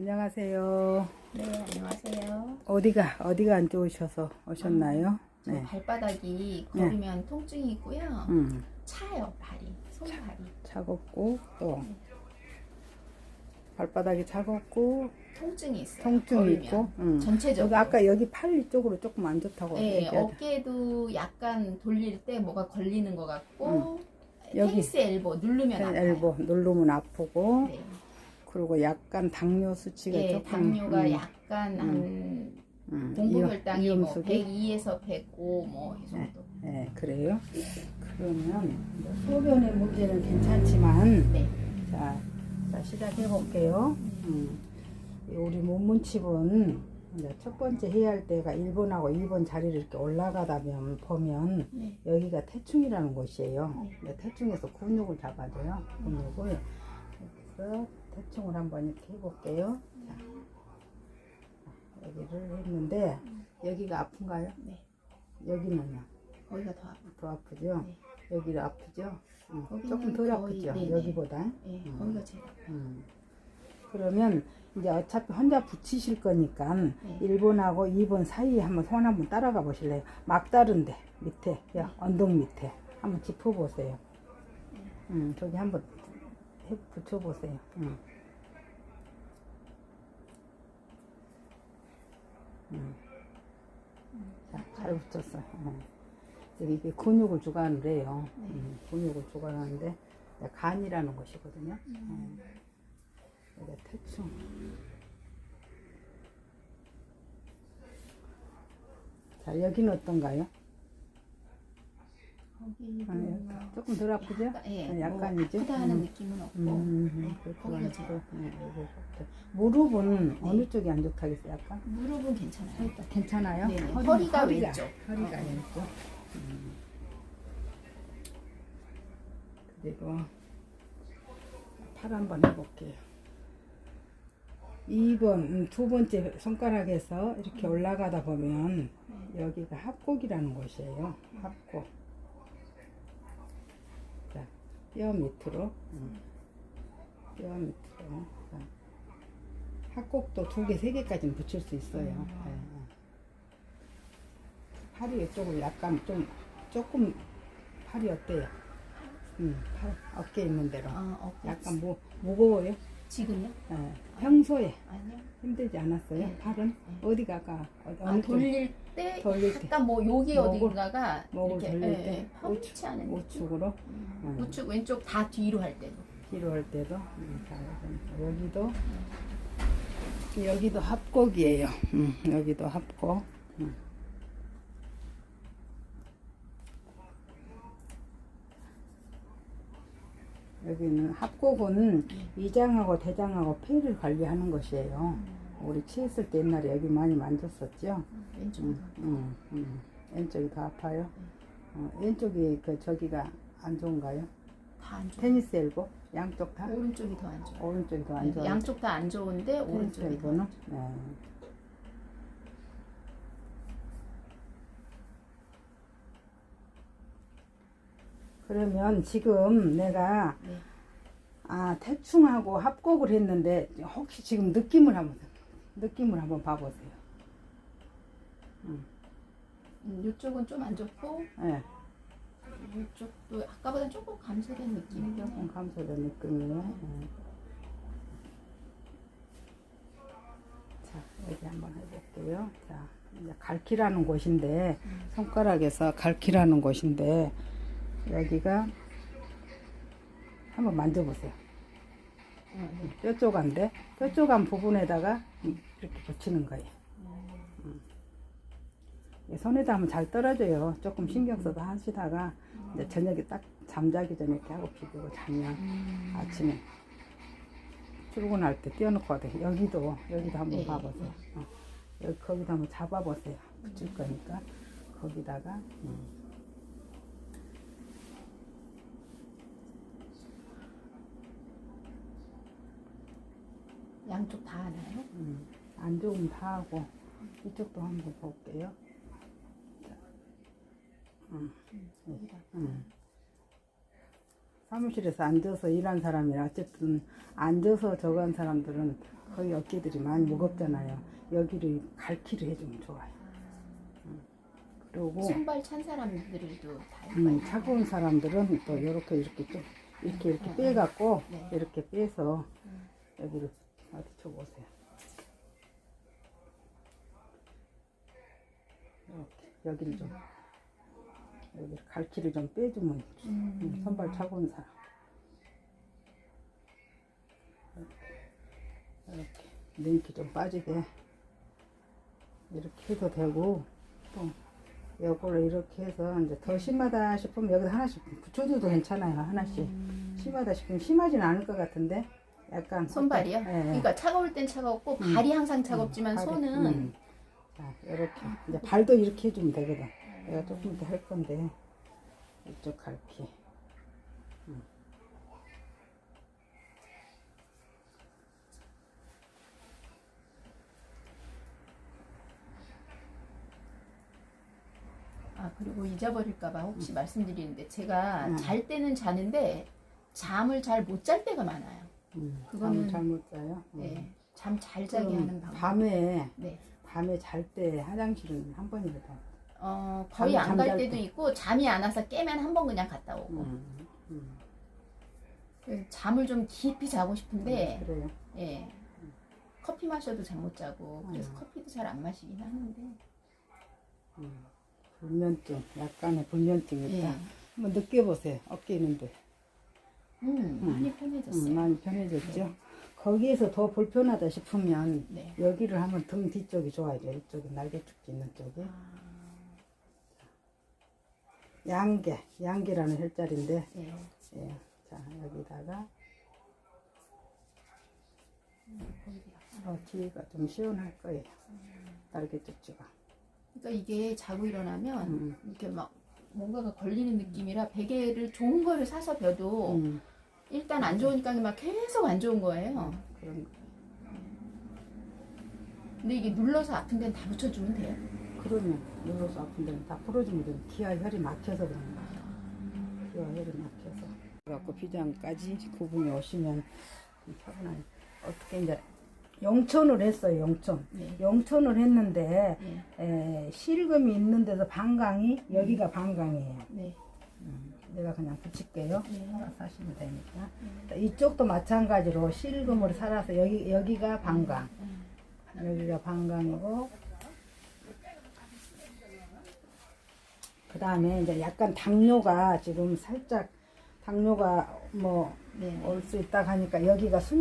안녕하세요. 네, 안녕하세요. 어디가 어디가 안 좋으셔서 오셨나요? 저 네. 발바닥이 걸으면 통증이 있고요. 음, 차요, 발이. 손발이. 차갑고 또 발바닥이 차갑고 통증이 있어요. 통증이 걸으면. 있고. 음. 전체적으로. 여기 아까 여기 팔 쪽으로 조금 안 좋다고 네, 얘기하죠. 어깨도 약간 돌릴 때 뭐가 걸리는 것 같고 음. 여기. 테니스 엘보 누르면 아파요. 엘보 누르면 아프고 네, 그리고 약간 당뇨 수치가 네, 조금 당뇨가 음, 약간 한 음, 공복 이온- 혈당이 뭐 이온수기? 102에서 105 뭐 이 정도. 네, 그래요. 그러면 소변의 문제는 괜찮지만 네. 자, 자 시작해 볼게요. 음, 우리 문문칩은 이제 첫 번째 해야 할 때가 1번하고 2번 자리를 이렇게 올라가다 보면, 보면 네. 여기가 태충이라는 곳이에요. 근데 태충에서 근육을 잡아줘요. 근육을. 그래서 태충을 한번 이렇게 해볼게요. 자, 여기를 했는데 여기가 아픈가요? 네. 여기는요? 거기가 더 아파. 더 아프죠? 네. 여기도 아프죠? 음, 거기는 조금 덜 거의- 아프죠? 네네. 여기보다. 네, 음. 거기가 제일 음. 그러면 이제 어차피 혼자 붙이실 거니까 네. 1번하고 2번 사이에 한번 손 한번 따라가 보실래요? 막다른데 밑에 야, 언덕 밑에 한번 짚어보세요. 음, 저기 한번 해, 붙여보세요. 음. 음. 자, 잘 붙였어. 음. 여기 이게 근육을 주관을 음, 근육을 주관하는데 간이라는 것이거든요. 음. 여기 태충. 자, 여기는 어떤가요? 아, 뭐 약간 조금 덜 아프죠? 약간, 예, 아, 뭐 약간이죠? 아프다 하는 음. 느낌은 없고 음, 네. 거기가 제일 네, 여기 좋다. 무릎은 어느 쪽이 안 좋다겠어요? 약간? 무릎은 괜찮아요. 괜찮아요? 네네. 허리, 허리가 왼쪽. 허리가 왼쪽. 음. 그리고 팔 한번 해볼게요. 2번, 음, 두 번째 손가락에서 이렇게 올라가다 보면 여기가 합곡이라는 곳이에요. 합곡. 자, 뼈 밑으로. 음. 뼈 밑으로. 자. 합곡도 두 개, 세 개까지는 붙일 수 있어요. 예, 예. 팔이 이쪽으로 약간 좀, 조금 팔이 어때요? 음, 팔, 어깨 있는 대로. 아, 어깨. 약간 무, 무거워요? 지금요? 예. 평소에 아니요. 힘들지 않았어요? 네. 팔은? 어디가 아까? 어- 아, 어느 쪽? 돌릴 때 돌릴 때. 약간 뭐 여기 목을- 어딘가가 목을 이렇게 돌릴 예, 때 예, 평치 않은 느낌. 우측으로? 음. 우측 왼쪽 다 뒤로 할 때도. 뒤로 할 때도 음, 자, 여기도 여기도 합곡이에요. 음, 여기도 합곡. 음. 여기는 합곡은 위장하고 대장하고 폐를 관리하는 것이에요. 우리 취했을 때 옛날에 여기 많이 만졌었죠. 음, 음, 음. 왼쪽이 더 아파요. 어, 왼쪽이 그 저기가 안 좋은가요? 다 안 좋아. 테니스 엘보 양쪽 다 오른쪽이 더 안 좋아. 오른쪽이 더안 네, 좋아요. 양쪽 다 안 좋은데 테니스 오른쪽이 더 엘보는 안 좋아. 네. 그러면 지금 내가 네. 아 태충하고 합곡을 했는데 혹시 지금 느낌을 한번 느낌을 한번 봐보세요. 음, 이쪽은 좀 안 좋고 네, 이쪽도 아까보다 조금 감소된 느낌이요. 조금 감소된 느낌이에요. 네. 자 여기 한번 해볼게요. 자 이제 갈키라는 곳인데 손가락에서 갈키라는 곳인데 여기가 한번 만져보세요. 뼈 조간 부분에다가 이렇게 붙이는 거예요. 음. 이 손에다 하면 잘 떨어져요. 조금 신경 써서 하시다가 이제 저녁에 딱 잠자기 전에 이렇게 하고 비비고 자면 아침에 출근할 때 띄워놓고 돼요. 여기도 여기도 한번 예, 봐보세요. 어. 여기 거기다 한번 잡아보세요. 붙일 거니까 거기다가 음. 양쪽 다 하나요? 음, 안 좋으면 다 하고 이쪽도 한번 볼게요. 자, 음, 여기다. 음. 사무실에서 앉아서 일한 사람이라 어쨌든 앉아서 저거 한 사람들은 거의 어깨들이 많이 무겁잖아요. 여기를 갈키를 해주면 좋아요. 음. 그리고 손발 찬 사람들도 다 음. 차가운 사람들은 또 이렇게 이렇게 좀 이렇게 이렇게 빼갖고 네. 이렇게 빼서 음. 여기를 어디 쳐보세요. 여기를 좀 여기 갈키를 좀 빼주면 음, 음. 선발 차가운 사람 이렇게, 이렇게 냉기 좀 빠지게 이렇게 해도 되고 또 요거를 이렇게 해서 이제 더 심하다 싶으면 여기다 하나씩 붙여줘도 괜찮아요 하나씩 음. 심하다 싶으면 심하진 않을 것 같은데 약간 손발이요? 예, 예. 그러니까 차가울 땐 차갑고 음. 발이 항상 차갑지만 발이, 손은 음. 자 이렇게 이제 발도 이렇게 해주면 되거든 내가 조금 이따 할 건데 이쪽 갈피 음. 아 그리고 잊어버릴까봐 혹시 말씀드리는데 제가 음. 잘 때는 자는데 잠을 잘 못 잘 때가 많아요. 음. 그거는- 잠을 잘못 자요 음. 네, 잠 잘 자게 하는 방법. 밤에 네. 밤에 잘 때 화장실은 한 번이라도 어, 거의 잠- 안 갈 잠잘 때도 때. 있고 잠이 안 와서 깨면 한 번 그냥 갔다 오고 음. 음. 그래서 잠을 좀 깊이 자고 싶은데 그래요 예. 커피 마셔도 잠못 자고 그래서 음. 커피도 잘 안 마시긴 하는데 음. 불면증 약간의 불면증이 있다 예. 한번 느껴보세요 어깨 있는데 음, 많이 음, 편해졌어요. 많이 편해졌죠. 거기에서 더 불편하다 싶으면 네. 여기를 하면 등 뒤쪽이 좋아요. 이쪽이 날개축 있는 쪽이 아, 양계, 양계라는 혈자리인데 예. 예. 자 여기다가 어, 뒤가 좀 시원할 거예요. 날개축지가. 그러니까 이게 자고 일어나면 음. 이렇게 막 뭔가가 걸리는 느낌이라 베개를 좋은 거를 사서 벼도 음, 일단 안 좋으니까 막 계속 안 좋은 거예요. 그런 거. 근데 이게 눌러서 아픈 데는 다 붙여주면 돼요. 그러면 눌러서 아픈 데는 다 풀어주면 돼요. 기아 혈이 막혀서 그런 거예요. 기아 혈이 막혀서. 그래갖고 비장까지 구분이 오시면 차분하게 어떻게 이제 영천을 했어요. 영천. 네. 영천을 했는데 네. 에, 실금이 있는 데서 방광이 여기가 방광이에요. 네. 내가 그냥 붙일게요. 네. 알아서 하시면 되니까. 이쪽도 마찬가지로 실금으로 살아서 여기 여기가 방광. 여기가 방광이고 그 다음에 이제 약간 당뇨가 지금 살짝 당뇨가 뭐 네. 올수 있다 하니까 여기가 순